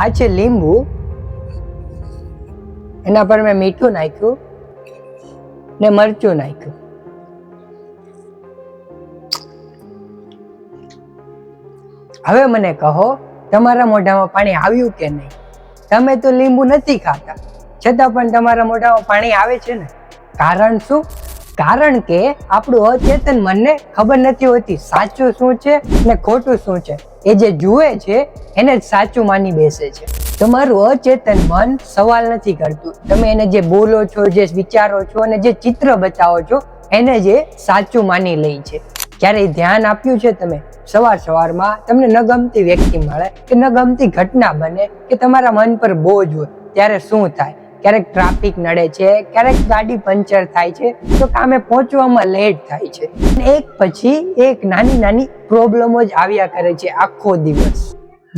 આ છે લીંબુ. એના પર મેં મીઠું નાખ્યું ને મરચું નાખ્યું. હવે મને કહો, તમારા મોઢામાં પાણી આવ્યું કે નહીં? તમે તો લીંબુ નથી ખાતા. છતાં પણ તમારા મોઢામાં પાણી આવે છે ને? કારણ શું? કારણ કે આપણું અચેતન મનને ખબર નથી હોતી સાચું શું છે ને ખોટું શું છે. એ જે જુએ છે, એને જ સાચું માની બેસે છે. તમારું અચેતન મન સવાલ નથી કરતું. તમે એને જે બોલો છો, જે વિચારો છો અને જે ચિત્ર બતાવો છો, એને જે સાચું માની લે છે. ક્યારેય ધ્યાન આપ્યું છે તમે? સવાર સવારમાં તમને ન ગમતી વ્યક્તિ મળે કે ન ગમતી ઘટના બને કે તમારા મન પર બોજ હોય, ત્યારે શું થાય? ક્યારેક ટ્રાફિક નડે છે, ક્યારેક ગાડી પંચર થાય છે, તો કામે પહોંચવામાં લેટ થાય છે. એક પછી એક નાની નાની પ્રોબ્લેમો જ આવ્યા કરે છે આખો દિવસ.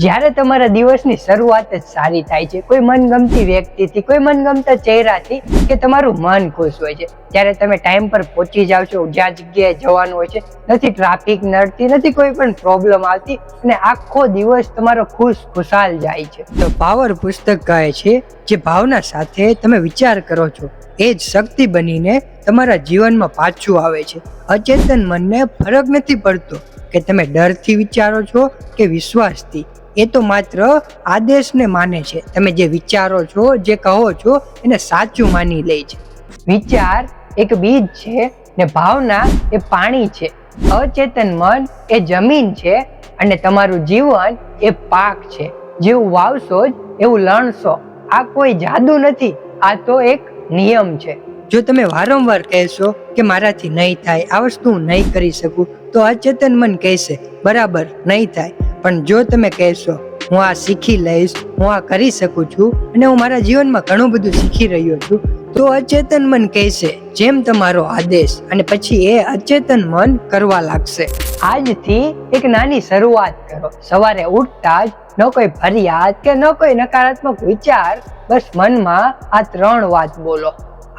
જ્યારે તમારા દિવસની શરૂઆત જ સારી થાય છે, કોઈ મનગમતી વ્યક્તિથી, કોઈ મનગમતા ચહેરાથી કે તમારું મન ખુશ હોય છે. ત્યારે તમે ટાઈમ પર પહોંચી જાવ છો, જ્યાં જગ્યાએ જવાનું હોય છે, નથી ટ્રાફિક નડતી, નથી કોઈ પણ પ્રોબ્લેમ આવતી અને આખો દિવસ તમારો ખુશ ખુશાલ જાય છે. તો પાવર પુસ્તક કહે છે, જે ભાવના સાથે તમે વિચાર કરો છો. એ જ શક્તિ બનીને તમારા જીવનમાં પાછું આવે છે. અચેતન મનને ફરક નથી પડતો કે તમે ડરથી વિચારો છો કે વિશ્વાસથી. એ તો માત્ર આદેશને માને છે. તમે જે વિચારો છો, જે કહો છો, એને સાચું માની લે છે. વિચાર એક બીજ છે ને ભાવના એ પાણી છે. અચેતન મન એ જમીન છે અને તમારું જીવન એ પાક છે. જેવું વાવશો જ, એવું લણશો. આ કોઈ જાદુ નથી, આ તો એક નિયમ છે. જો તમે વારંવાર કહેશો કે મારાથી નહીં થાય, આ વસ્તુ હું નહીં કરી શકું, તો અચેતન મન કહેશે, બરાબર, નહીં થાય. પણ જો તમે કહેશો, હું આ શીખી લઈશ, હું આ કરી શકું છું અને હું મારા જીવનમાં ઘણું બધું શીખી રહ્યો છું, તો અચેતન મન કહેશે, જેમ તમારો આદેશ અને પછી એ અચેતન મન કરવા લાગશે. આજથી એક નાની શરૂઆત કરો. સવારે ઉઠતા જ ન કોઈ ફરિયાદ કે ન કોઈ નકારાત્મક વિચાર, બસ મનમાં આ ત્રણ વાત બોલો.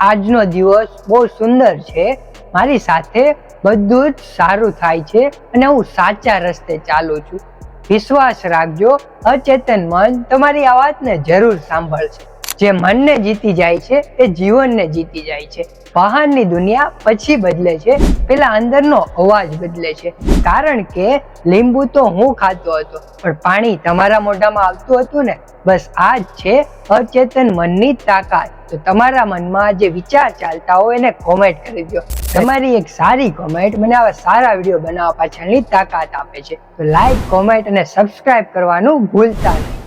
આજનો દિવસ બહુ સુંદર છે. મારી સાથે બધું જ સારું થાય છે અને હું સાચા રસ્તે ચાલું છું. વિશ્વાસ રાખજો, અચેતન મન તમારી આ વાતને જરૂર સાંભળશે. જે મનને જીતી જાય છે, એ જીવનને જીતી જાય છે. બહારની દુનિયા પછી બદલે છે, પેલા અંદરનો અવાજ બદલે છે. કારણ કે લીંબુ તો હું ખાતો હતો, પણ પાણી તમારા મોઢામાં આવતું હતું ને, બસ આ જ છે અચેતન મનની તાકાત. તો તમારા મનમાં જે વિચાર ચાલતા હોય એને કોમેન્ટ કરી દો તમારી એક સારી કોમેન્ટ મને આવા સારા વીડિયો બનાવવા પાછળની તાકાત આપે છે. તો લાઈક કોમેન્ટ અને સબસ્ક્રાઇબ કરવાનું ભૂલતા નહીં.